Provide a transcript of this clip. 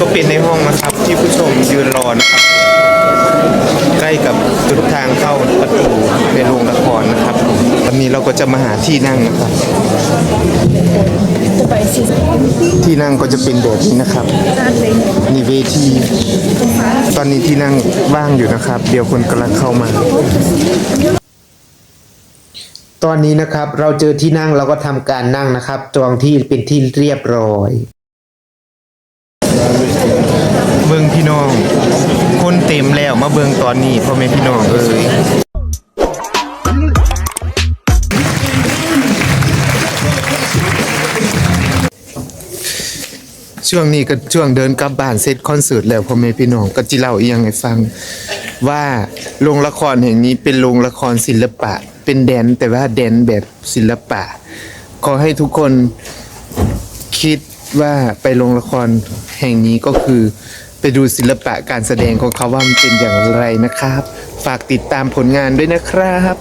ก็เป็นในห้องนะครับ ที่ผู้ชมยืนรอนะครับ ใกล้กับจุดทางเข้าประตูในโรงละครนะครับวันนี้เราก็จะมาหาที่นั่งนะครับ ที่นั่งก็จะเป็นแบบนี้นะครับนี่เวที ตอนนี้ที่นั่งว่างอยู่นะครับ เดี๋ยวคนกำลังเข้ามาตอนนี้นะครับเราเจอที่นั่งเราก็ทำการนั่งนะครับจองที่เป็นที่เรียบร้อย เบิงพี่น้ องคนเต็มแล้วมาเบิงตอนนี้พ่อแม่พี่น้องเอ้ยช่วงนี้ก็ช่วงเดินกลับบ้านเสร็จคอนเสิร์ตแล้วพ่อแม่พี่น้องก็จิเล่าอีกอยังให้ฟัง ว่าโรงละครแห่งนี้เป็นโรงละครศิลปะ เป็นแดนแต่ว่าแดนแบบศิลปะ ขอให้ทุกคนคิดว่าไปโรงละครแห่งนี้ก็คือ ไปดูศิลปะการแสดงของเขาว่ามันเป็นอย่างไรนะครับ ฝากติดตามผลงานด้วยนะครับ